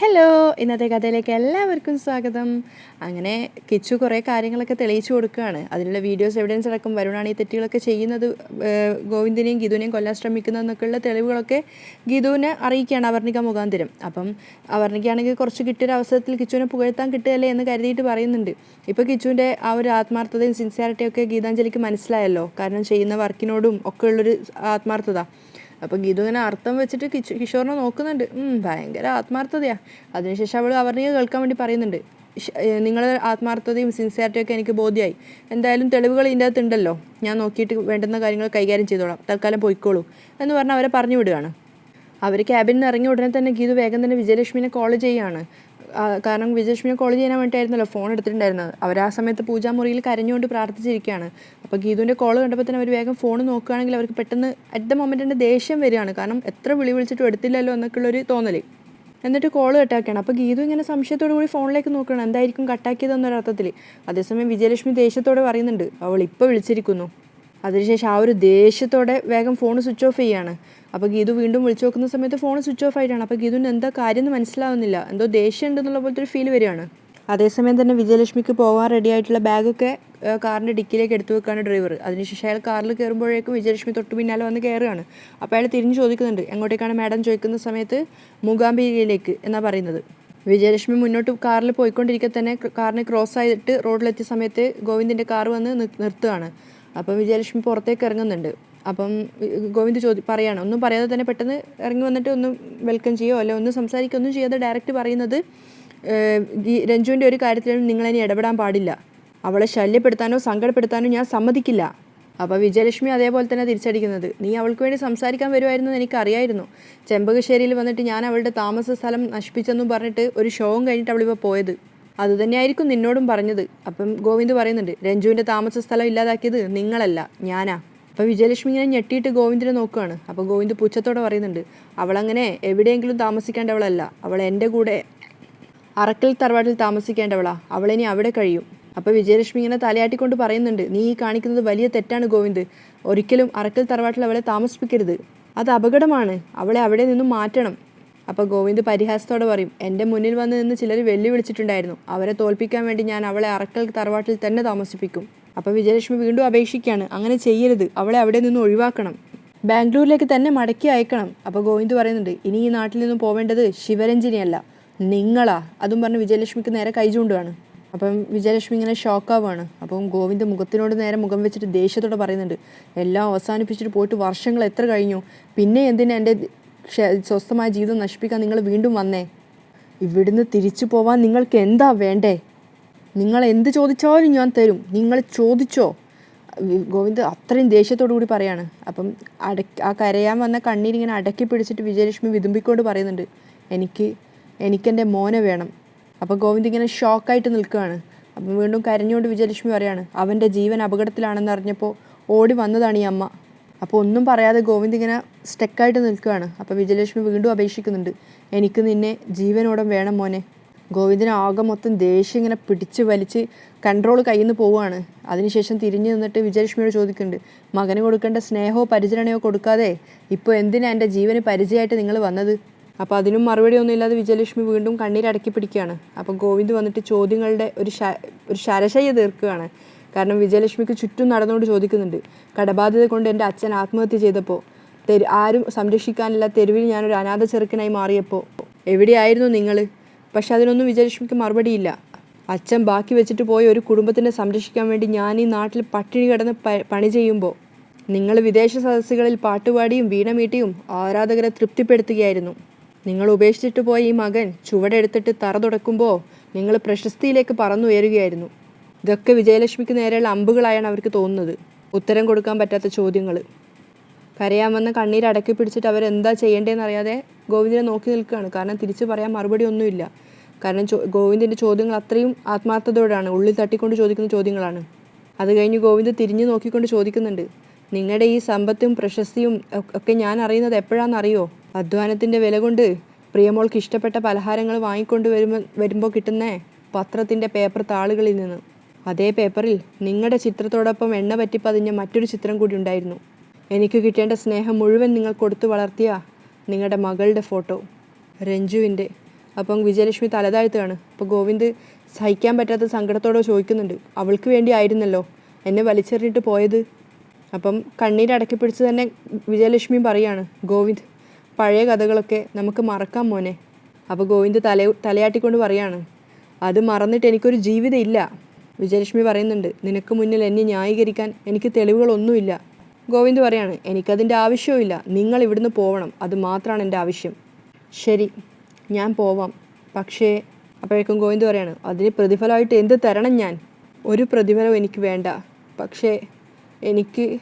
Hello ഇന്നത്തെ കഥയിലേക്ക് എല്ലാവർക്കും സ്വാഗതം. അങ്ങനെ കിച്ചു കുറേ കാര്യങ്ങളൊക്കെ തെളിയിച്ചു കൊടുക്കുകയാണ്. അതിനുള്ള വീഡിയോസ് എവിഡൻസ് അടക്കം വരുണാണ് ഈ തെറ്റുകളൊക്കെ ചെയ്യുന്നത് ഗോവിന്ദനെയും ഗീതുവിനെയും കൊല്ലാൻ ശ്രമിക്കുന്നതെന്നൊക്കെയുള്ള തെളിവുകളൊക്കെ ഗീതുവിനെ അറിയിക്കുകയാണ് അവർണിക മുഖാന്തരം. അപ്പം അവർണിക്കാണെങ്കിൽ കുറച്ച് കിട്ടിയൊരു അവസരത്തിൽ കിച്ചുവിനെ പുകഴ്ത്താൻ കിട്ടുകയല്ലേ എന്ന് കരുതിയിട്ട് പറയുന്നുണ്ട്. ഇപ്പോൾ കിച്ചുവിന്റെ ആ ഒരു ആത്മാർത്ഥതയും സിൻസിയാരിറ്റിയൊക്കെ ഗീതാഞ്ജലിക്ക് മനസ്സിലായല്ലോ. കാരണം ചെയ്യുന്ന വർക്കിനോടും ഒക്കെ ഉള്ളൊരു ആത്മാർത്ഥത. അപ്പോൾ ഗീതു ഇങ്ങനെ അർത്ഥം വെച്ചിട്ട് കിഷോറിനെ നോക്കുന്നുണ്ട്. ഭയങ്കര ആത്മാർത്ഥതയാ. അതിനുശേഷം അവൾ അവർണിക കേൾക്കാൻ വേണ്ടി പറയുന്നുണ്ട്. "ഇഷ്- നിങ്ങളുടെ ആത്മാർത്ഥതയും സിൻസിയാരിറ്റിയും ഒക്കെ എനിക്ക് ബോധ്യമായി എന്തായാലും തെളിവുകൾ ഇതിന്റെ അകത്ത് ഉണ്ടല്ലോ. ഞാൻ നോക്കിയിട്ട് വേണ്ടുന്ന കാര്യങ്ങൾ കൈകാര്യം ചെയ്തോളാം. തൽക്കാലം പോയിക്കോളൂ എന്ന് പറഞ്ഞ് അവരെ പറഞ്ഞു വിടുകയാണ്. അവർ ക്യാബിനിൽ നിന്ന് ഇറങ്ങിയ ഉടനെ തന്നെ ഗീതു വേഗം തന്നെ വിജയലക്ഷ്മിനെ കോൾ ചെയ്യുകയാണ്. കാരണം വിജയലക്ഷ്മിയെ കോൾ ചെയ്യാൻ വേണ്ടിയിട്ടായിരുന്നല്ലോ ഫോൺ എടുത്തിട്ടുണ്ടായിരുന്നത്. അവർ ആ സമയത്ത് പൂജാമുറിയിൽ കരഞ്ഞുകൊണ്ട് പ്രാർത്ഥിച്ചിരിക്കുകയാണ്. അപ്പോൾ ഗീതുവിന്റെ കോൾ കണ്ടപ്പോൾ തന്നെ അവർ വേഗം ഫോൺ നോക്കുകയാണെങ്കിൽ അവർക്ക് പെട്ടെന്ന് അറ്റ് ദ മൊമെന്റ് തന്നെ ദേഷ്യം വരികയാണ്. കാരണം എത്ര വിളി വിളിച്ചിട്ടും എടുത്തില്ലല്ലോ എന്നൊക്കെയുള്ളൊരു തോന്നൽ എന്നിട്ട് കോൾ കട്ടാക്കുകയാണ് അപ്പോൾ ഗീതു ഇങ്ങനെ സംശയത്തോടു കൂടി ഫോണിലേക്ക് നോക്കണം എന്തായിരിക്കും കട്ടാക്കിയതെന്നൊരർത്ഥത്തിൽ അതേസമയം വിജയലക്ഷ്മി ദേഷ്യത്തോടെ പറയുന്നുണ്ട്. അവൾ ഇപ്പോൾ വിളിച്ചിരിക്കുന്നു. അതിനുശേഷം ആ ഒരു ദേഷ്യത്തോടെ വേഗം ഫോൺ സ്വിച്ച് ഓഫ് ചെയ്യാണ്. അപ്പോൾ ഗീതു വീണ്ടും വിളിച്ചു നോക്കുന്ന സമയത്ത് ഫോൺ സ്വിച്ച് ഓഫ് ആയിട്ടാണ്. അപ്പോൾ ഗീതുവിന് എന്താ കാര്യം എന്ന് മനസ്സിലാവുന്നില്ല. എന്തോ ദേഷ്യം ഉണ്ടെന്നുള്ള പോലത്തെ ഒരു ഫീൽ വരികയാണ്. അതേസമയം തന്നെ വിജയലക്ഷ്മിക്ക് പോകാൻ റെഡി ആയിട്ടുള്ള ബാഗൊക്കെ കാറിന്റെ ഡിക്കിലേക്ക് എടുത്തു വെക്കാണ് ഡ്രൈവർ അതിനുശേഷം അയാൾ കാറിൽ കയറുമ്പോഴേക്കും വിജയലക്ഷ്മി തൊട്ട് പിന്നാലെ വന്ന് കയറുകയാണ്. അപ്പോൾ അയാൾ തിരിഞ്ഞ് ചോദിക്കുന്നുണ്ട് എങ്ങോട്ടേക്കാണ് മാഡം ചോദിക്കുന്ന സമയത്ത് മൂകാംബികയിലേക്ക് എന്നാണ് പറയുന്നത്. വിജയലക്ഷ്മി മുന്നോട്ട് കാറിൽ പോയിക്കൊണ്ടിരിക്കെ തന്നെ കാറിനെ ക്രോസ് ആയിട്ട് റോഡിലെത്തിയ സമയത്ത് ഗോവിന്ദിന്റെ കാർ വന്ന് നിർത്തുകയാണ്. അപ്പം വിജയലക്ഷ്മി പുറത്തേക്ക് ഇറങ്ങുന്നുണ്ട്. അപ്പം ഗോവിന്ദ് ചോദി പറയാണ് ഒന്നും പറയാതെ തന്നെ പെട്ടെന്ന് ഇറങ്ങി വന്നിട്ട് ഒന്ന് വെൽക്കം ചെയ്യോ? അല്ലെ ഒന്നും സംസാരിക്കുക ഒന്നും ചെയ്യാതെ ഡയറക്റ്റ് പറയുന്നത് രഞ്ജുവിന്റെ ഒരു കാര്യത്തിലും നിങ്ങളിനി ഇടപെടാൻ പാടില്ല. അവളെ ശല്യപ്പെടുത്താനോ സങ്കടപ്പെടുത്താനോ ഞാൻ സമ്മതിക്കില്ല. അപ്പോൾ വിജയലക്ഷ്മി അതേപോലെ തന്നെ തിരിച്ചടിക്കുന്നത്. നീ അവൾക്ക് വേണ്ടി സംസാരിക്കാൻ വരുമായിരുന്നു എന്ന് എനിക്കറിയായിരുന്നു. ചെമ്പകശ്ശേരിയിൽ വന്നിട്ട് ഞാൻ അവളുടെ താമസ സ്ഥലം നശിപ്പിച്ചെന്നും പറഞ്ഞിട്ട് ഒരു ഷോവും കഴിഞ്ഞിട്ട് അവളിപ്പോൾ പോയത്. അതുതന്നെയായിരിക്കും നിന്നോടും പറഞ്ഞത്. അപ്പം ഗോവിന്ദ് പറയുന്നുണ്ട് രഞ്ജുവിന്റെ താമസ സ്ഥലം ഇല്ലാതാക്കിയത് നിങ്ങളല്ല ഞാനാ. അപ്പോൾ വിജയലക്ഷ്മി ഇങ്ങനെ ഞെട്ടിയിട്ട് ഗോവിന്ദിനെ നോക്കുകയാണ്. അപ്പോൾ ഗോവിന്ദ് പുച്ഛത്തോടെ പറയുന്നുണ്ട് അവളങ്ങനെ എവിടെയെങ്കിലും താമസിക്കേണ്ടവളല്ല. അവൾ എന്റെ കൂടെ അറക്കൽ തറവാട്ടിൽ താമസിക്കേണ്ടവളാ. അവളിനി അവിടെ കഴിയും. അപ്പോൾ വിജയലക്ഷ്മി ഇങ്ങനെ തലയാട്ടിക്കൊണ്ട് പറയുന്നുണ്ട് നീ ഈ കാണിക്കുന്നത് വലിയ തെറ്റാണ് ഗോവിന്ദ്. ഒരിക്കലും അറക്കൽ തറവാട്ടിൽ അവളെ താമസിപ്പിക്കരുത്. അത് അപകടമാണ്. അവളെ അവിടെ നിന്നും മാറ്റണം. അപ്പോൾ ഗോവിന്ദ് പരിഹാസത്തോടെ പറയും എന്റെ മുന്നിൽ വന്ന് നിന്ന് ചിലർ വെല്ലുവിളിച്ചിട്ടുണ്ടായിരുന്നു. അവരെ തോൽപ്പിക്കാൻ വേണ്ടി ഞാൻ അവളെ അറക്കൽ തറവാട്ടിൽ തന്നെ താമസിപ്പിക്കും. അപ്പോൾ വിജയലക്ഷ്മി വീണ്ടും അപേക്ഷിക്കുകയാണ് അങ്ങനെ ചെയ്യരുത്. അവളെ അവിടെ നിന്ന് ഒഴിവാക്കണം. ബാംഗ്ലൂരിലേക്ക് തന്നെ മടക്കി അയക്കണം. അപ്പോൾ ഗോവിന്ദ് പറയുന്നുണ്ട് ഇനി ഈ നാട്ടിൽ നിന്നും പോവേണ്ടത് ശിവരഞ്ജിനിയല്ല. നിങ്ങളാ. അതും പറഞ്ഞ് വിജയലക്ഷ്മിക്ക് നേരെ കൈ ചൂണ്ടുവാണ്. അപ്പം വിജയലക്ഷ്മി ഇങ്ങനെ ഷോക്കാവാണ്. അപ്പം ഗോവിന്ദ് മുഖത്തിനോട് നേരെ മുഖം വെച്ചിട്ട് ദേഷ്യത്തോടെ പറയുന്നുണ്ട് എല്ലാം അവസാനിപ്പിച്ചിട്ട് പോയിട്ട് വർഷങ്ങൾ എത്ര കഴിഞ്ഞു? പിന്നെ എന്തിനാ എന്റെ സ്വസ്ഥമായ ജീവിതം നശിപ്പിക്കാൻ നിങ്ങൾ വീണ്ടും വന്നേ. ഇവിടുന്ന് തിരിച്ചു പോവാൻ നിങ്ങൾക്ക് എന്താ വേണ്ടേ? നിങ്ങൾ എന്ത് ചോദിച്ചാലും ഞാൻ തരും. നിങ്ങൾ ചോദിച്ചോ? ഗോവിന്ദ് അത്രയും ദേഷ്യത്തോടു കൂടി പറയാണ്. അപ്പം അടക്കി ആ കരയാൻ വന്ന കണ്ണീരിങ്ങനെ അടക്കി പിടിച്ചിട്ട് വിജയലക്ഷ്മി വിതുമ്പിക്കൊണ്ട് പറയുന്നുണ്ട്. എനിക്ക് എനിക്കെന്റെ മോനെ വേണം. അപ്പോൾ ഗോവിന്ദ് ഇങ്ങനെ ഷോക്കായിട്ട് നിൽക്കുകയാണ്. അപ്പം വീണ്ടും കരഞ്ഞുകൊണ്ട് വിജയലക്ഷ്മി പറയാണ്. അവന്റെ ജീവൻ അപകടത്തിലാണെന്ന് അറിഞ്ഞപ്പോൾ ഓടി വന്നതാണ് ഈ അമ്മ. അപ്പോൾ ഒന്നും പറയാതെ ഗോവിന്ദ് ഇങ്ങനെ സ്റ്റെക്കായിട്ട് നിൽക്കുകയാണ് അപ്പോൾ വിജയലക്ഷ്മി വീണ്ടും അപേക്ഷിക്കുന്നുണ്ട്. എനിക്ക് നിന്നെ ജീവനോടം വേണം മോനെ. ഗോവിന്ദിനെ ആകെ മൊത്തം ദേഷ്യം ഇങ്ങനെ പിടിച്ച് വലിച്ച് കൺട്രോൾ കയ്യിൽ നിന്ന് പോവുകയാണ്. അതിനുശേഷം തിരിഞ്ഞു നിന്നിട്ട് വിജയലക്ഷ്മിയോട് ചോദിക്കുന്നുണ്ട് മകന് കൊടുക്കേണ്ട സ്നേഹമോ പരിചരണയോ കൊടുക്കാതെ ഇപ്പോൾ എന്തിനാ എന്റെ ജീവന് പരിചയമായിട്ട് നിങ്ങൾ വന്നത്? അപ്പോൾ അതിനും മറുപടി ഒന്നും ഇല്ലാതെ വിജയലക്ഷ്മി വീണ്ടും കണ്ണീരടക്കി പിടിക്കുകയാണ്. അപ്പോൾ ഗോവിന്ദ് വന്നിട്ട് ചോദ്യങ്ങളുടെ ഒരു ഒരു ശരശയ്യ തീർക്കുകയാണ്. കാരണം വിജയലക്ഷ്മിക്ക് ചുറ്റും നടന്നുകൊണ്ട് ചോദിക്കുന്നുണ്ട് കടബാധ്യത കൊണ്ട് എന്റെ അച്ഛൻ ആത്മഹത്യ ചെയ്തപ്പോൾ തെരു ആരും സംരക്ഷിക്കാനില്ല തെരുവിൽ ഞാനൊരു അനാഥ ചെറുക്കനായി മാറിയപ്പോൾ എവിടെയായിരുന്നു നിങ്ങൾ പക്ഷെ അതിനൊന്നും വിജയലക്ഷ്മിക്ക് മറുപടിയില്ല. അച്ഛൻ ബാക്കി വെച്ചിട്ട് പോയ ഒരു കുടുംബത്തിനെ സംരക്ഷിക്കാൻ വേണ്ടി ഞാൻ ഈ നാട്ടിൽ പട്ടിണി കിടന്ന് പണി ചെയ്യുമ്പോൾ നിങ്ങൾ വിദേശ സദസ്സുകളിൽ പാട്ടുപാടിയും വീണമീട്ടിയും ആരാധകരെ തൃപ്തിപ്പെടുത്തുകയായിരുന്നു. നിങ്ങൾ ഉപേക്ഷിച്ചിട്ട് പോയ ഈ മകൻ ചുവടെടുത്തിട്ട് തറ തുടക്കുമ്പോൾ നിങ്ങൾ പ്രശസ്തിയിലേക്ക് പറന്നുയരുകയായിരുന്നു. ഇതൊക്കെ വിജയലക്ഷ്മിക്ക് നേരെയുള്ള അമ്പുകളായാണ് അവർക്ക് തോന്നുന്നത്. ഉത്തരം കൊടുക്കാൻ പറ്റാത്ത ചോദ്യങ്ങൾ കരയാൻ വന്ന കണ്ണീർ അടക്കി പിടിച്ചിട്ട് അവരെന്താ ചെയ്യേണ്ടതെന്ന് അറിയാതെ ഗോവിന്ദിനെ നോക്കി നിൽക്കുകയാണ്. കാരണം തിരിച്ചു പറയാൻ മറുപടി ഒന്നുമില്ല. കാരണം ചോ ഗോവിന്ദിന്റെ ചോദ്യങ്ങൾ അത്രയും ആത്മാർത്ഥതയോടാണ്. ഉള്ളിൽ തട്ടിക്കൊണ്ട് ചോദിക്കുന്ന ചോദ്യങ്ങളാണ്. അത് കഴിഞ്ഞ് ഗോവിന്ദ് തിരിഞ്ഞു നോക്കിക്കൊണ്ട് ചോദിക്കുന്നുണ്ട്. നിങ്ങളുടെ ഈ സമ്പത്തും പ്രശസ്തിയും ഒക്കെ ഞാൻ അറിയുന്നത് എപ്പോഴാണെന്നറിയോ അധ്വാനത്തിന്റെ വില കൊണ്ട് പ്രിയമോൾക്ക് ഇഷ്ടപ്പെട്ട പലഹാരങ്ങൾ വാങ്ങിക്കൊണ്ട് വരുമ്പോൾ വരുമ്പോൾ കിട്ടുന്ന പത്രത്തിന്റെ പേപ്പർ താളുകളിൽ നിന്ന്. അതേ പേപ്പറിൽ നിങ്ങളുടെ ചിത്രത്തോടൊപ്പം എണ്ണ പറ്റി പതിഞ്ഞ മറ്റൊരു ചിത്രം കൂടി ഉണ്ടായിരുന്നു. എനിക്ക് കിട്ടേണ്ട സ്നേഹം മുഴുവൻ നിങ്ങൾ കൊടുത്തു വളർത്തിയ നിങ്ങളുടെ മകളുടെ ഫോട്ടോ. രഞ്ജുവിന്റെ. അപ്പം വിജയലക്ഷ്മി തലതാഴ്ത്തുകയാണ്. അപ്പോൾ ഗോവിന്ദ് സഹിക്കാൻ പറ്റാത്ത സങ്കടത്തോടെ ചോദിക്കുന്നുണ്ട്. അവൾക്ക് വേണ്ടി ആയിരുന്നല്ലോ. എന്നെ വലിച്ചെറിഞ്ഞിട്ട് പോയത്. അപ്പം കണ്ണീരടക്കി പിടിച്ച് തന്നെ വിജയലക്ഷ്മി പറയാണ് ഗോവിന്ദ് പഴയ കഥകളൊക്കെ നമുക്ക് മറക്കാം മോനെ. അപ്പോൾ ഗോവിന്ദ് തല തലയാട്ടിക്കൊണ്ട് പറയാണ് അത് മറന്നിട്ട് എനിക്കൊരു ജീവിതം ഇല്ല. വിജയലക്ഷ്മി പറയുന്നുണ്ട് നിനക്ക് മുന്നിൽ എന്നെ ന്യായീകരിക്കാൻ എനിക്ക് തെളിവുകളൊന്നുമില്ല. ഗോവിന്ദ് പറയാണ് എനിക്കതിന്റെ ആവശ്യവുമില്ല. നിങ്ങൾ ഇവിടുന്ന് പോവണം. അത് മാത്രമാണ് എന്റെ ആവശ്യം. ശരി ഞാൻ പോവാം. പക്ഷേ അപ്പോഴേക്കും ഗോവിന്ദ് പറയാണ് അതിന് പ്രതിഫലമായിട്ട് എന്ത് തരണം ഞാൻ? ഒരു പ്രതിഫലവും എനിക്ക് വേണ്ട. പക്ഷേ എനിക്ക്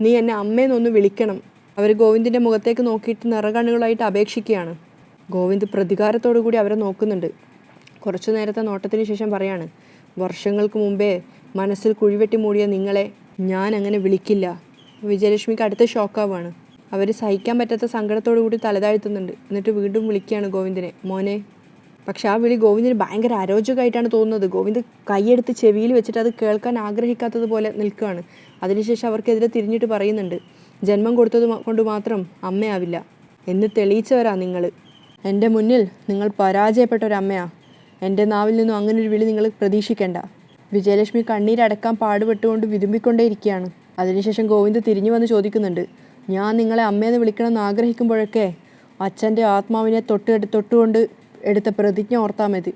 നീ എന്നെ അമ്മയെന്നൊന്ന് വിളിക്കണം. അവർ ഗോവിന്ദിന്റെ മുഖത്തേക്ക് നോക്കിയിട്ട് നിറകണ്ണുകളായിട്ട് അപേക്ഷിക്കുകയാണ്. ഗോവിന്ദ് പ്രതികാരത്തോടു കൂടി അവരെ നോക്കുന്നുണ്ട്. കുറച്ചു നേരത്തെ നോട്ടത്തിന് ശേഷം പറയാണ് വർഷങ്ങൾക്ക് മുമ്പേ മനസ്സിൽ കുഴിവെട്ടി മൂടിയ നിങ്ങളെ ഞാൻ അങ്ങനെ വിളിക്കില്ല. വിജയലക്ഷ്മിക്ക് അടുത്ത ഷോക്കാവാണ്. അവർ സഹിക്കാൻ പറ്റാത്ത സങ്കടത്തോടു കൂടി തലതാഴ്ത്തുന്നുണ്ട്. എന്നിട്ട് വീണ്ടും വിളിക്കുകയാണ് ഗോവിന്ദനെ. മോനെ പക്ഷേ ആ വിളി ഗോവിന്ദിന് ഭയങ്കര അരോചകമായിട്ടാണ് തോന്നുന്നത്. ഗോവിന്ദ് കൈയെടുത്ത് ചെവിയിൽ വെച്ചിട്ട് അത് കേൾക്കാൻ ആഗ്രഹിക്കാത്തതുപോലെ നിൽക്കുകയാണ്. അതിനുശേഷം അവർക്കെതിരെ തിരിഞ്ഞിട്ട് പറയുന്നുണ്ട്. ജന്മം കൊടുത്തത് കൊണ്ട് മാത്രം അമ്മയാവില്ല. എന്ന് തെളിയിച്ചവരാ നിങ്ങൾ എന്റെ മുന്നിൽ നിങ്ങൾ പരാജയപ്പെട്ട ഒരു അമ്മയാ. എന്റെ നാവിൽ നിന്നും അങ്ങനെ ഒരു വിളി നിങ്ങൾ പ്രതീക്ഷിക്കേണ്ട. വിജയലക്ഷ്മി കണ്ണീരടക്കാൻ പാടുപെട്ടുകൊണ്ട് വിതുമ്പിക്കൊണ്ടേയിരിക്കുകയാണ്. അതിനുശേഷം ഗോവിന്ദ് തിരിഞ്ഞു വന്ന് ചോദിക്കുന്നുണ്ട് ഞാൻ നിങ്ങളെ അമ്മയെന്ന് വിളിക്കണമെന്ന് ആഗ്രഹിക്കുമ്പോഴൊക്കെ അച്ഛന്റെ ആത്മാവിനെ തൊട്ട് തൊട്ടുകൊണ്ട് എടുത്ത പ്രതിജ്ഞ ഓർത്താൽ മതി.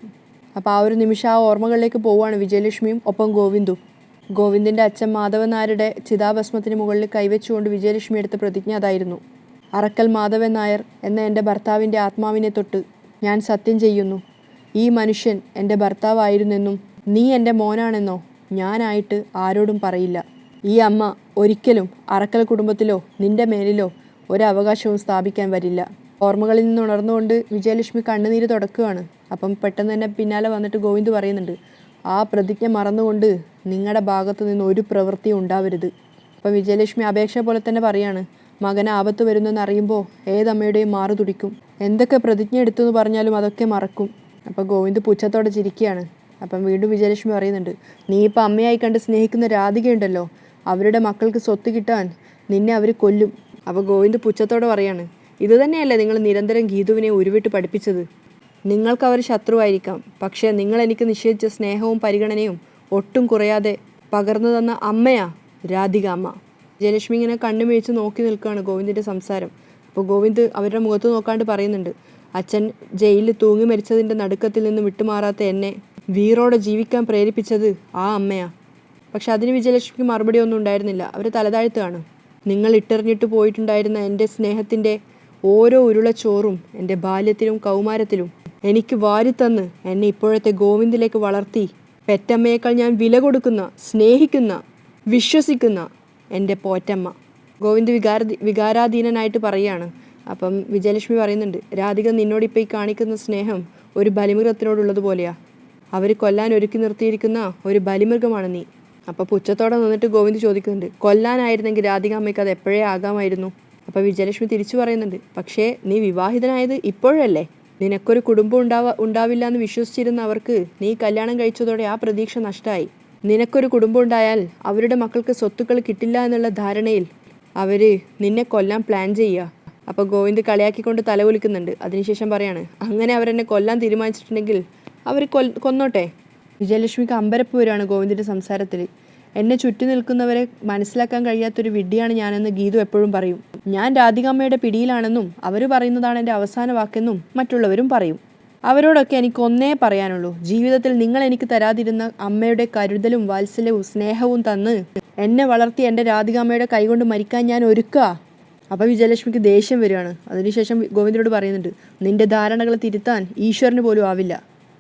അപ്പോൾ ആ ഒരു നിമിഷം ആ ഓർമ്മകളിലേക്ക് പോവുകയാണ് വിജയലക്ഷ്മിയും ഒപ്പം ഗോവിന്ദും. ഗോവിന്ദിന്റെ അച്ഛൻ മാധവൻ നായരുടെ ചിതാഭസ്മത്തിന് മുകളിൽ കൈവച്ചുകൊണ്ട് വിജയലക്ഷ്മി എടുത്ത പ്രതിജ്ഞ അതായിരുന്നു. അറക്കൽ മാധവൻ നായർ എന്ന എന്റെ ഭർത്താവിന്റെ ആത്മാവിനെ തൊട്ട് ഞാൻ സത്യം ചെയ്യുന്നു. ഈ മനുഷ്യൻ എന്റെ ഭർത്താവായിരുന്നെന്നും നീ എന്റെ മോനാണെന്നോ ഞാനായിട്ട് ആരോടും പറയില്ല. ഈ അമ്മ ഒരിക്കലും അറക്കൽ കുടുംബത്തിലോ നിന്റെ മേലിലോ ഒരവകാശവും സ്ഥാപിക്കാൻ വരില്ല. ഓർമ്മകളിൽ നിന്ന് ഉണർന്നുകൊണ്ട് വിജയലക്ഷ്മി കണ്ണുനീര് തുടക്കുകയാണ്. അപ്പം പെട്ടെന്ന് തന്നെ പിന്നാലെ വന്നിട്ട് ഗോവിന്ദ് പറയുന്നുണ്ട് ആ പ്രതിജ്ഞ മറന്നുകൊണ്ട് നിങ്ങളുടെ ഭാഗത്തു നിന്ന് ഒരു പ്രവൃത്തി ഉണ്ടാവരുത്. അപ്പം വിജയലക്ഷ്മി അപേക്ഷ പോലെ തന്നെ പറയാണ് മകൻ ആപത്ത് വരുന്നെന്ന് അറിയുമ്പോൾ ഏതമ്മയുടെയും മാറു തുടിക്കും. എന്തൊക്കെ പ്രതിജ്ഞ എടുത്തു എന്ന് പറഞ്ഞാലും അതൊക്കെ മറക്കും. അപ്പോൾ ഗോവിന്ദ് പുച്ഛത്തോടെ ചിരിക്കുകയാണ്. അപ്പം വീണ്ടും വിജയലക്ഷ്മി പറയുന്നുണ്ട് നീ ഇപ്പം അമ്മയായി കണ്ട് സ്നേഹിക്കുന്ന രാധികയുണ്ടല്ലോ. അവരുടെ മക്കൾക്ക് സ്വത്ത് കിട്ടാൻ നിന്നെ അവർ കൊല്ലും. അപ്പോൾ ഗോവിന്ദ് പുച്ഛത്തോടെ പറയാണ് ഇത് തന്നെയല്ലേ നിങ്ങൾ നിരന്തരം ഗീതുവിനെ ഉരുവിട്ട് പഠിപ്പിച്ചത്? നിങ്ങൾക്ക് അവർ ശത്രുവായിരിക്കാം പക്ഷേ നിങ്ങൾ എനിക്ക് നിഷേധിച്ച സ്നേഹവും പരിഗണനയും ഒട്ടും കുറയാതെ പകർന്നു തന്ന അമ്മയാ രാധിക അമ്മ. ജയലക്ഷ്മി ഇങ്ങനെ കണ്ണുമിഴിച്ച് നോക്കി നിൽക്കുകയാണ് ഗോവിന്ദിന്റെ സംസാരം. അപ്പോൾ ഗോവിന്ദ് അവരുടെ മുഖത്ത് നോക്കാണ്ട് പറയുന്നുണ്ട് അച്ഛൻ ജയിലിൽ തൂങ്ങി മരിച്ചതിന്റെ നടുക്കത്തിൽ നിന്ന് വിട്ടുമാറാത്ത എന്നെ വീറോടെ ജീവിക്കാൻ പ്രേരിപ്പിച്ചത് ആ അമ്മയാ. പക്ഷെ അതിന് വിജയലക്ഷ്മിക്ക് മറുപടി ഒന്നും ഉണ്ടായിരുന്നില്ല. അവർ തലതാഴ്ത്തുകയാണ്. നിങ്ങൾ ഇട്ടെറിഞ്ഞിട്ട് പോയിട്ടുണ്ടായിരുന്ന എന്റെ സ്നേഹത്തിന്റെ ഓരോ ഉരുളച്ചോറും എന്റെ ബാല്യത്തിലും കൗമാരത്തിലും എനിക്ക് വാരിത്തന്ന് എന്നെ ഇപ്പോഴത്തെ ഗോവിന്ദിലേക്ക് വളർത്തി. പെറ്റമ്മയേക്കാൾ ഞാൻ വില കൊടുക്കുന്ന സ്നേഹിക്കുന്ന വിശ്വസിക്കുന്ന എന്റെ പോറ്റമ്മ ഗോവിന്ദ് വികാര വികാരാധീനനായിട്ട് പറയാണ് അപ്പം വിജയലക്ഷ്മി പറയുന്നുണ്ട് രാധിക നിന്നോട് ഇപ്പോൾ ഈ കാണിക്കുന്ന സ്നേഹം ഒരു ബലിമൃഗത്തിനോടുള്ളതുപോലെയാ അവർ കൊല്ലാൻ ഒരുക്കി നിർത്തിയിരിക്കുന്ന ഒരു ബലിമൃഗമാണ് നീ. അപ്പോൾ പുച്ഛത്തോടെ നിന്നിട്ട് ഗോവിന്ദ് ചോദിക്കുന്നുണ്ട് കൊല്ലാനായിരുന്നെങ്കിൽ രാധിക അമ്മയ്ക്ക് അത് എപ്പോഴേ ആകാമായിരുന്നു? അപ്പോൾ വിജയലക്ഷ്മി തിരിച്ചു പറയുന്നുണ്ട് പക്ഷേ നീ വിവാഹിതനായത് ഇപ്പോഴല്ലേ? നിനക്കൊരു കുടുംബം ഉണ്ടാവ ഉണ്ടാവില്ല എന്ന് വിശ്വസിച്ചിരുന്ന അവർക്ക് നീ കല്യാണം കഴിച്ചതോടെ ആ പ്രതീക്ഷ നഷ്ടമായി നിനക്കൊരു കുടുംബം ഉണ്ടായാൽ അവരുടെ മക്കൾക്ക് സ്വത്തുക്കൾ കിട്ടില്ല എന്നുള്ള ധാരണയിൽ അവർ നിന്നെ കൊല്ലാൻ പ്ലാൻ ചെയ്യുക. അപ്പോൾ ഗോവിന്ദ് കളിയാക്കിക്കൊണ്ട് തലകുലിക്കുന്നുണ്ട് അതിനുശേഷം പറയാണ് അങ്ങനെ അവരെന്നെ കൊല്ലാൻ തീരുമാനിച്ചിട്ടുണ്ടെങ്കിൽ അവർ കൊൽ കൊന്നോട്ടെ? വിജയലക്ഷ്മിക്ക് അമ്പരപ്പ് വരികയാണ് ഗോവിന്ദിന്റെ സംസാരത്തിൽ എന്നെ ചുറ്റി നിൽക്കുന്നവരെ മനസ്സിലാക്കാൻ കഴിയാത്തൊരു വിഡ്ഢിയാണ് ഞാനെന്ന് ഗീതു എപ്പോഴും പറയും. ഞാൻ രാധികാമ്മയുടെ പിടിയിലാണെന്നും അവർ പറയുന്നതാണ് എന്റെ അവസാന വാക്കെന്നും മറ്റുള്ളവരും പറയും. അവരോടൊക്കെ എനിക്ക് ഒന്നേ പറയാനുള്ളൂ. ജീവിതത്തിൽ നിങ്ങൾ എനിക്ക് തരാതിരുന്ന അമ്മയുടെ കരുതലും വാത്സല്യവും സ്നേഹവും തന്ന് എന്നെ വളർത്തി എന്റെ രാധികാമ്മയുടെ കൈകൊണ്ട് മരിക്കാൻ ഞാൻ ഒരുക്കുക അപ്പോൾ വിജയലക്ഷ്മിക്ക് ദേഷ്യം വരികയാണ്. അതിനുശേഷം ഗോവിന്ദനോട് പറയുന്നുണ്ട് നിന്റെ ധാരണകൾ തിരുത്താൻ ഈശ്വരന് പോലും ആവില്ല.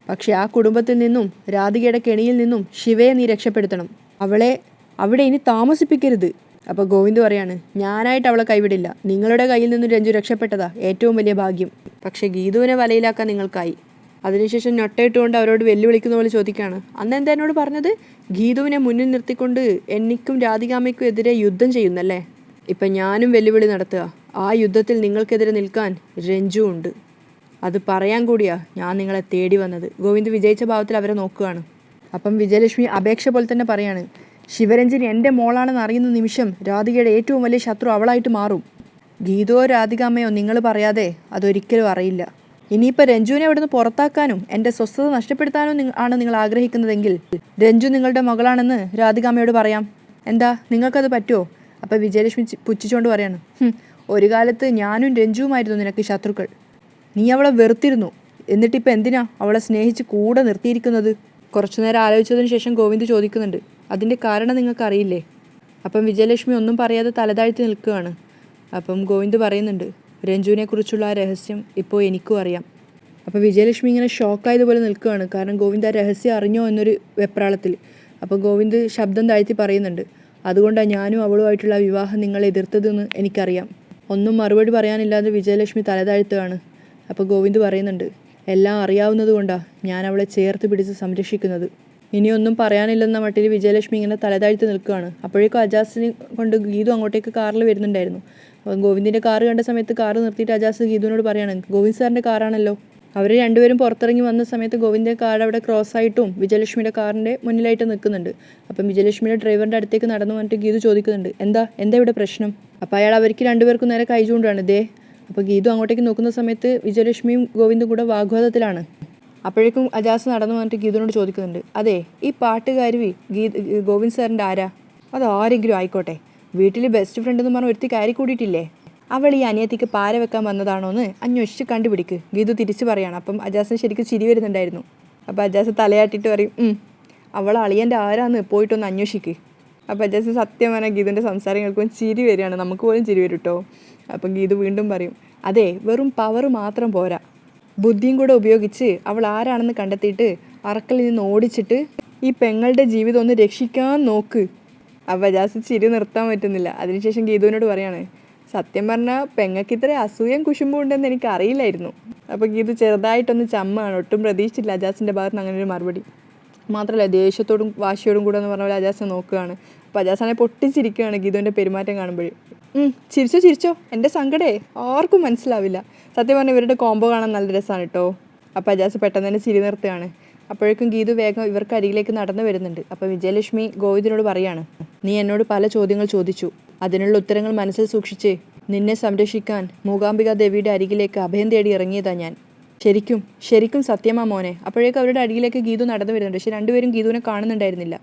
പക്ഷേ ആ കുടുംബത്തിൽ നിന്നും രാധികയുടെ കെണിയിൽ നിന്നും ശിവയെ നീ രക്ഷപ്പെടുത്തണം. അവളെ അവിടെ ഇനി താമസിപ്പിക്കരുത്. അപ്പോൾ ഗോവിന്ദ് പറയാണ് ഞാനായിട്ട് അവളെ കൈവിടില്ല. നിങ്ങളുടെ കയ്യിൽ നിന്നും രഞ്ജു രക്ഷപ്പെട്ടതാ ഏറ്റവും വലിയ ഭാഗ്യം. പക്ഷേ ഗീതുവിനെ വലയിലാക്കാൻ നിങ്ങൾക്കായി. അതിനുശേഷം ഞൊട്ടയിട്ടുകൊണ്ട് അവരോട് വെല്ലുവിളിക്കുന്ന പോലെ ചോദിക്കുകയാണ് അന്ന് എന്താ എന്നോട് പറഞ്ഞത്? ഗീതുവിനെ മുന്നിൽ നിർത്തിക്കൊണ്ട് എനിക്കും രാധികാമയ്ക്കും എതിരെ യുദ്ധം ചെയ്യുന്നല്ലേ? ഇപ്പം ഞാനും വെല്ലുവിളി നടത്തുക. ആ യുദ്ധത്തിൽ നിങ്ങൾക്കെതിരെ നിൽക്കാൻ രഞ്ജു ഉണ്ട്. അത് പറയാൻ കൂടിയാ ഞാൻ നിങ്ങളെ തേടി വന്നത്. ഗോവിന്ദ് വിജയിച്ച ഭാവത്തിൽ അവരെ നോക്കുകയാണ്. അപ്പം വിജയലക്ഷ്മി അപേക്ഷ പോലെ തന്നെ പറയാണ് ശിവരഞ്ജൻ എന്റെ മോളാണെന്ന് അറിയുന്ന നിമിഷം രാധികയുടെ ഏറ്റവും വലിയ ശത്രു അവളായിട്ട് മാറും. ഗീതോ രാധികാമ്മയോ നിങ്ങൾ പറയാതെ അതൊരിക്കലും അറിയില്ല. ഇനിയിപ്പോൾ രഞ്ജുവിനെ അവിടുന്ന് പുറത്താക്കാനും എന്റെ സ്വസ്ഥത നഷ്ടപ്പെടുത്താനും ആണ് നിങ്ങൾ ആഗ്രഹിക്കുന്നതെങ്കിൽ രഞ്ജു നിങ്ങളുടെ മകളാണെന്ന് രാധികാമ്മയോട് പറയാം. എന്താ നിങ്ങൾക്കത് പറ്റുമോ അപ്പോൾ വിജയലക്ഷ്മി പുച്ഛിച്ചുകൊണ്ട് പറയാണ് ഒരു കാലത്ത് ഞാനും രഞ്ജുവുമായിരുന്നു നിനക്ക് ശത്രുക്കൾ. നീ അവളെ വെറുത്തിരുന്നു. എന്നിട്ടിപ്പോൾ എന്തിനാ അവളെ സ്നേഹിച്ച് കൂടെ നിർത്തിയിരിക്കുന്നത്? കുറച്ചു നേരം ആലോചിച്ചതിന് ശേഷം ഗോവിന്ദ് ചോദിക്കുന്നുണ്ട് അതിന്റെ കാരണം നിങ്ങൾക്ക് അറിയില്ലേ അപ്പം വിജയലക്ഷ്മി ഒന്നും പറയാതെ തലതാഴ്ത്തി നിൽക്കുകയാണ്. അപ്പം ഗോവിന്ദ് പറയുന്നുണ്ട് രഞ്ജുവിനെക്കുറിച്ചുള്ള ആ രഹസ്യം ഇപ്പോൾ എനിക്കും അറിയാം. അപ്പോൾ വിജയലക്ഷ്മി ഇങ്ങനെ ഷോക്കായതുപോലെ നിൽക്കുകയാണ്. കാരണം ഗോവിന്ദ് ആ രഹസ്യം അറിഞ്ഞോ എന്നൊരു വെപ്രാളത്തിൽ. അപ്പോൾ ഗോവിന്ദ് ശബ്ദം താഴ്ത്തി പറയുന്നുണ്ട് അതുകൊണ്ടാണ് ഞാനും അവളുമായിട്ടുള്ള വിവാഹം നിങ്ങൾ എതിർത്തതെന്ന് എനിക്കറിയാം. ഒന്നും മറുപടി പറയാനില്ലാതെ വിജയലക്ഷ്മി തലതാഴ്ത്തുകയാണ് അപ്പോൾ ഗോവിന്ദ് പറയുന്നുണ്ട് എല്ലാം അറിയാവുന്നതുകൊണ്ടാണ് ഞാൻ അവളെ ചേർത്ത് പിടിച്ച് സംരക്ഷിക്കുന്നത്. ഇനിയൊന്നും പറയാനില്ലെന്ന മട്ടിൽ വിജയലക്ഷ്മി ഇങ്ങനെ തലതാഴ്ത്തി നിൽക്കുകയാണ്. അപ്പോഴേക്കും അജാസിനെ കൊണ്ട് ഗീതു അങ്ങോട്ടേക്ക് കാറിൽ വരുന്നുണ്ടായിരുന്നു. ഗോവിന്ദിന്റെ കാറ് കണ്ട സമയത്ത് കാറ് നിർത്തിയിട്ട് അജാസ് ഗീതുവിനോട് പറയാണ് ഗോവിന്ദ് സാറിന്റെ കാറാണല്ലോ? അവർ രണ്ടുപേരും പുറത്തിറങ്ങി വന്ന സമയത്ത് ഗോവിന്ദന്റെ കാർ അവിടെ ക്രോസ് ആയിട്ടും വിജയലക്ഷ്മിയുടെ കാറിന്റെ മുന്നിലായിട്ട് നിൽക്കുന്നുണ്ട്. അപ്പം വിജയലക്ഷ്മിയുടെ ഡ്രൈവറിന്റെ അടുത്തേക്ക് നടന്നു വന്നിട്ട് ഗീതു ചോദിക്കുന്നുണ്ട് എന്താ എന്താ ഇവിടെ പ്രശ്നം? അപ്പോൾ അയാൾ അവർക്ക് രണ്ടുപേർക്കും നേരെ കൈ ചൂണ്ടാണ് ദേ. അപ്പോൾ ഗീതു അങ്ങോട്ടേക്ക് നോക്കുന്ന സമയത്ത് വിജയലക്ഷ്മിയും ഗോവിന്ദും കൂടെ വാഗ്വാദത്തിലാണ്. അപ്പോഴേക്കും അജാസ് നടന്നു വന്നിട്ട് ഗീതുവിനോട് ചോദിക്കുന്നുണ്ട് അതെ ഈ പാട്ടുകാരി ഗീ ഗോവിന്ദ് സാറിന്റെ ആരാ? അത് ആരെങ്കിലും ആയിക്കോട്ടെ. വീട്ടിൽ ബെസ്റ്റ് ഫ്രണ്ട് എന്ന് പറഞ്ഞ് ഒരുത്തി കയറി കൂടിയിട്ടില്ലേ അവൾ ഈ അനിയത്തിക്ക് പാര വെക്കാൻ വന്നതാണോ എന്ന് അന്വേഷിച്ച് കണ്ടുപിടിക്ക്. ഗീതു തിരിച്ചു പറയാണ്. അപ്പം അജാസിന് ശരിക്കും ചിരി വരുന്നുണ്ടായിരുന്നു. അപ്പോൾ അജാസ് തലയാട്ടിട്ട് പറയും "ഉം, അവൾ അളിയന്റെ ആരാന്ന് പോയിട്ടൊന്ന് അന്വേഷിക്ക്. അപ്പോൾ അജാസ് സത്യം പറഞ്ഞാൽ ഗീതുവിന്റെ സംസാരം കേൾക്കുമ്പോൾ ചിരി വരികയാണ്. നമുക്ക് പോലും ചിരി വരും കേട്ടോ അപ്പം ഗീതു വീണ്ടും പറയും അതെ വെറും പവർ മാത്രം പോരാ. ബുദ്ധിയും കൂടെ ഉപയോഗിച്ച് അവൾ ആരാണെന്ന് കണ്ടെത്തിയിട്ട് അറക്കലിൽ നിന്ന് ഓടിച്ചിട്ട് ഈ പെങ്ങളുടെ ജീവിതം ഒന്ന് രക്ഷിക്കാൻ നോക്ക്. അപ്പോൾ അജാസ് ചിരി നിർത്താൻ പറ്റുന്നില്ല. അതിനുശേഷം ഗീതുവിനോട് പറയാണ് സത്യം പറഞ്ഞാൽ പെങ്ങൾക്ക് ഇത്ര അസൂയം കുശുമ്പും ഉണ്ടെന്ന് എനിക്ക് അറിയില്ലായിരുന്നു അപ്പോൾ ഗീതു ചെറുതായിട്ടൊന്ന് ചമ്മാണ്. ഒട്ടും പ്രതീക്ഷിച്ചില്ല അജാസിന്റെ ഭാഗത്ത് നിന്ന് അങ്ങനെ ഒരു മറുപടി. മാത്രമല്ല ദേഷ്യത്തോടും വാശിയോടും കൂടെ എന്ന് പറഞ്ഞ പോലെ അജാസിനെ നോക്കുകയാണ്. അപ്പോൾ അജാസാനെ പൊട്ടിച്ചിരിക്കുകയാണ് ഗീതുവിന്റെ പെരുമാറ്റം കാണുമ്പോഴേ. ചിരിച്ചോ ചിരിച്ചോ. എന്റെ സങ്കടേ ആർക്കും മനസ്സിലാവില്ല. സത്യം പറഞ്ഞാൽ ഇവരുടെ കോംബോ കാണാൻ നല്ല രസമാണ് കേട്ടോ അപ്പോൾ അജാസ് പെട്ടെന്ന് തന്നെ ചിരി നിർത്തുകയാണ്. അപ്പോഴേക്കും ഗീതു വേഗം ഇവർക്ക് അരികിലേക്ക് നടന്നു വരുന്നുണ്ട്. അപ്പോൾ വിജയലക്ഷ്മി ഗോവിന്ദിനോട് പറയാണ് നീ എന്നോട് പല ചോദ്യങ്ങൾ ചോദിച്ചു. അതിനുള്ള ഉത്തരങ്ങൾ മനസ്സിൽ സൂക്ഷിച്ച് നിന്നെ സംരക്ഷിക്കാൻ മൂകാംബിക ദേവിയുടെ അരികിലേക്ക് അഭയം തേടി ഇറങ്ങിയതാ ഞാൻ. ശരിക്കും ശരിക്കും സത്യമാ മോനെ. അപ്പോഴേക്കും അവരുടെ അടിയിലേക്ക് ഗീതു നടന്നു വരുന്നുണ്ട്. പക്ഷെ രണ്ടുപേരും ഗീതുവിനെ കാണുന്നുണ്ടായിരുന്നില്ല.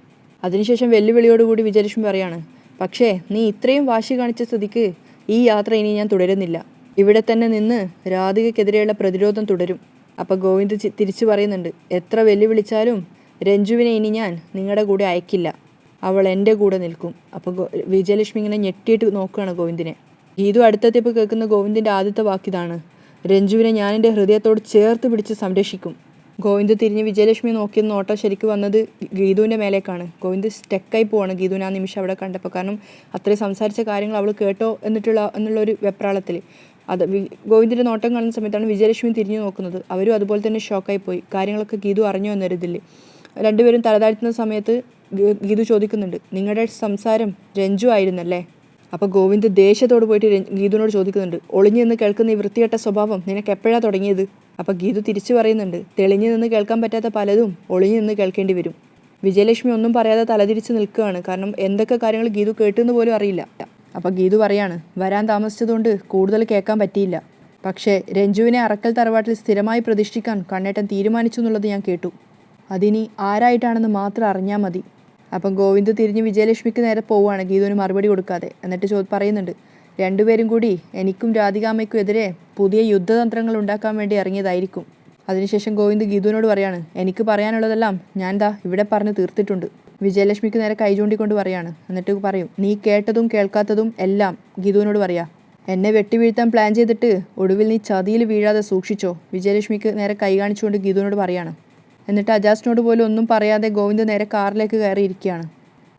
അതിനുശേഷം വെല്ലുവിളിയോടുകൂടി വിജയലക്ഷ്മി പറയാണ് പക്ഷേ നീ ഇത്രയും വാശി കാണിച്ച സ്ഥിതിക്ക് ഈ യാത്ര ഇനി ഞാൻ തുടരുന്നില്ല. ഇവിടെ തന്നെ നിന്ന് രാധികയ്ക്കെതിരെയുള്ള പ്രതിരോധം തുടരും. അപ്പോൾ ഗോവിന്ദ് തിരിച്ചു പറയുന്നുണ്ട് എത്ര വെല്ലുവിളിച്ചാലും രഞ്ജുവിനെ ഇനി ഞാൻ നിങ്ങളുടെ കൂടെ അയക്കില്ല. അവൾ എന്റെ കൂടെ നിൽക്കും. അപ്പോൾ വിജയലക്ഷ്മി ഇങ്ങനെ ഞെട്ടിയിട്ട് നോക്കുകയാണ് ഗോവിന്ദിനെ. ഗീതു അടുത്തെത്തിയപ്പോൾ കേൾക്കുന്ന ഗോവിന്ദിന്റെ ആദ്യത്തെ വാക്കിതാണ് രഞ്ജുവിനെ ഞാൻ എന്റെ ഹൃദയത്തോട് ചേർത്ത് പിടിച്ച് സംരക്ഷിക്കും. ഗോവിന്ദ് തിരിഞ്ഞ് വിജയലക്ഷ്മി നോക്കിയ നോട്ടം ശരിക്കും വന്നത് ഗീതുവിന്റെ മേലേക്കാണ്. ഗോവിന്ദ് സ്റ്റെക്കായി പോവാണ് ഗീതുവിനെ ആ നിമിഷം അവിടെ കണ്ടപ്പോൾ. കാരണം അത്രയും സംസാരിച്ച കാര്യങ്ങൾ അവൾ കേട്ടോ എന്നിട്ടുള്ള എന്നുള്ളൊരു വെപ്രാളത്തിൽ. അത് ഗോവിന്ദിന്റെ നോട്ടം കാണുന്ന സമയത്താണ് വിജയലക്ഷ്മി തിരിഞ്ഞു നോക്കുന്നത്. അവരും അതുപോലെ തന്നെ ഷോക്കായി പോയി. കാര്യങ്ങളൊക്കെ ഗീതു അറിഞ്ഞോ എന്നൊരിതിൽ. രണ്ടുപേരും തലതാഴ്ത്തുന്ന സമയത്ത് ഗീതു ചോദിക്കുന്നുണ്ട്. നിങ്ങളുടെ സംസാരം രഞ്ജു ആയിരുന്നല്ലേ? അപ്പോൾ ഗോവിന്ദ് ദേഷ്യത്തോട് പോയിട്ട് ഗീതുവിനോട് ചോദിക്കുന്നുണ്ട്. ഒളിഞ്ഞു നിന്ന് കേൾക്കുന്ന ഈ വൃത്തികെട്ട സ്വഭാവം നിനക്ക് എപ്പോഴാണ് തുടങ്ങിയത്? അപ്പോൾ ഗീതു തിരിച്ചു പറയുന്നുണ്ട്. തെളിഞ്ഞു നിന്ന് കേൾക്കാൻ പറ്റാത്ത പലതും ഒളിഞ്ഞു നിന്ന് കേൾക്കേണ്ടി വരും. വിജയലക്ഷ്മി ഒന്നും പറയാതെ തലതിരിച്ച് നിൽക്കുകയാണ്. കാരണം എന്തൊക്കെ കാര്യങ്ങൾ ഗീതു കേട്ടെന്ന് പോലും അറിയില്ല. അപ്പോൾ ഗീതു പറയാണ്. വരാൻ താമസിച്ചതുകൊണ്ട് കൂടുതൽ കേൾക്കാൻ പറ്റിയില്ല. പക്ഷേ രഞ്ജുവിനെ അറക്കൽ തറവാട്ടിൽ സ്ഥിരമായി പ്രതിഷ്ഠിക്കാൻ കണ്ണേട്ടൻ തീരുമാനിച്ചു എന്നുള്ളത് ഞാൻ കേട്ടു. അതിനി ആരായിട്ടാണെന്ന് മാത്രം അറിഞ്ഞാൽ മതി. അപ്പം ഗോവിന്ദ് തിരിഞ്ഞ് വിജയലക്ഷ്മിക്ക് നേരെ പോവുകയാണ് ഗീതുവിന് മറുപടി കൊടുക്കാതെ. എന്നിട്ട് ചോ പറയുന്നുണ്ട് രണ്ടുപേരും കൂടി എനിക്കും രാധികാമയ്ക്കും എതിരെ പുതിയ യുദ്ധതന്ത്രങ്ങൾ ഉണ്ടാക്കാൻ വേണ്ടി ഇറങ്ങിയതായിരിക്കും. അതിനുശേഷം ഗോവിന്ദ് ഗീതുവിനോട് പറയാണ് എനിക്ക് പറയാനുള്ളതെല്ലാം ഞാൻ ദാ ഇവിടെ പറഞ്ഞ് തീർത്തിട്ടുണ്ട്. വിജയലക്ഷ്മിക്ക് നേരെ കൈ ചൂണ്ടിക്കൊണ്ട് പറയാണ് എന്നിട്ട് പറയും നീ കേട്ടതും കേൾക്കാത്തതും എല്ലാം ഗീതുവിനോട് പറയാ. എന്നെ വെട്ടിവീഴ്ത്താൻ പ്ലാൻ ചെയ്തിട്ട് ഒടുവിൽ നീ ചതിയിൽ വീഴാതെ സൂക്ഷിച്ചോ. വിജയലക്ഷ്മിക്ക് നേരെ കൈ കാണിച്ചുകൊണ്ട് ഗീതുവിനോട് പറയാണ് എന്നിട്ട് അജാസിനോട് പോലും ഒന്നും പറയാതെ ഗോവിന്ദ് നേരെ കാറിലേക്ക് കയറിയിരിക്കുകയാണ്.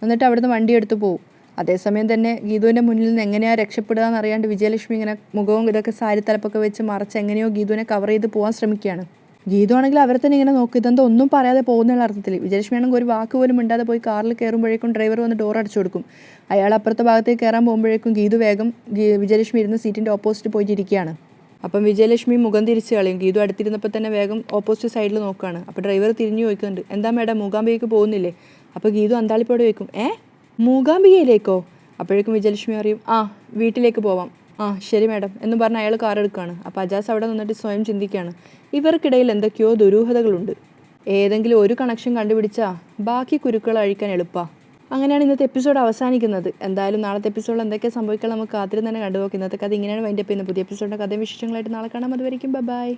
എന്നിട്ട് അവിടുന്ന് വണ്ടി എടുത്തു പോകും അതേസമയം തന്നെ ഗീതുവിന്റെ മുന്നിൽ നിന്ന് എങ്ങനെയാണ് രക്ഷപ്പെടുക എന്നറിയാണ്ട് വിജയലക്ഷ്മി ഇങ്ങനെ മുഖവും ഇതൊക്കെ സാരി തലപ്പൊക്കെ വെച്ച് മറച്ച് എങ്ങനെയോ ഗീതുവിനെ കവർ ചെയ്ത് പോകാൻ ശ്രമിക്കുകയാണ്. ഗീതു ആണെങ്കിൽ അവരെ തന്നെ ഇങ്ങനെ നോക്കി ഇതെന്തോ ഒന്നും പറയാതെ പോകുന്നുള്ള അർത്ഥത്തിൽ. വിജയലക്ഷ്മി ആണെങ്കിൽ ഒരു വാക്ക് പോലും മിണ്ടാതെ പോയി കാറിൽ കയറുമ്പോഴേക്കും ഡ്രൈവർ വന്ന് ഡോർ അടച്ചു കൊടുക്കും. അയാൾ അപ്പുറത്തെ ഭാഗത്തേക്ക് കയറാൻ പോകുമ്പോഴേക്കും ഗീതു വേഗം വിജയലക്ഷ്മി ഇരുന്ന് സീറ്റിന്റെ ഓപ്പോസിറ്റ് പോയിട്ട് ഇരിക്കുകയാണ് അപ്പം വിജയലക്ഷ്മി മുഖം തിരിച്ച് കളയും. ഗീതു അടുത്തിരുന്നപ്പോൾ തന്നെ വേഗം ഓപ്പോസിറ്റ് സൈഡിൽ നോക്കുകയാണ് അപ്പോൾ ഡ്രൈവർ തിരിഞ്ഞു ചോദിക്കുന്നുണ്ട് എന്താ മേഡം മൂകാംബികയ്ക്ക് പോകുന്നില്ലേ? അപ്പോൾ ഗീതു അന്താളിപ്പോടെ ചോദിക്കും ഏ? മൂകാംബികയിലേക്കോ? അപ്പോഴേക്കും വിജയലക്ഷ്മി അറിയും ആ വീട്ടിലേക്ക് പോവാം. ആ ശരി മേഡം എന്ന് പറഞ്ഞ് അയാൾ കാർ എടുക്കുകയാണ് അപ്പോൾ അജാസ് അവിടെ നിന്നിട്ട് സ്വയം ചിന്തിക്കുകയാണ് ഇവർക്കിടയിൽ എന്തൊക്കെയോ ദുരൂഹതകളുണ്ട്. ഏതെങ്കിലും ഒരു കണക്ഷൻ കണ്ടുപിടിച്ചാൽ ബാക്കി കുരുക്കൾ അഴിക്കാൻ എളുപ്പമാണ് അങ്ങനെയാണ് ഇന്നത്തെ എപ്പിസോഡ് അവസാനിക്കുന്നത്. എന്തായാലും നാളത്തെ എപ്പിസോഡ് എന്തൊക്കെ സംഭവിക്കാൻ നമുക്ക് കാത്തിരുന്ന് തന്നെ കണ്ടുപോകും. കഥ ഇങ്ങനെയാണ്. വൈൻഡപ്പ് ചെയ്യുന്നത് പുതിയ എപ്പിസോഡിന്റെ കഥയും വിശേഷങ്ങളായിട്ട് നാളെ കാണാം. അതുവരെയും ബൈ.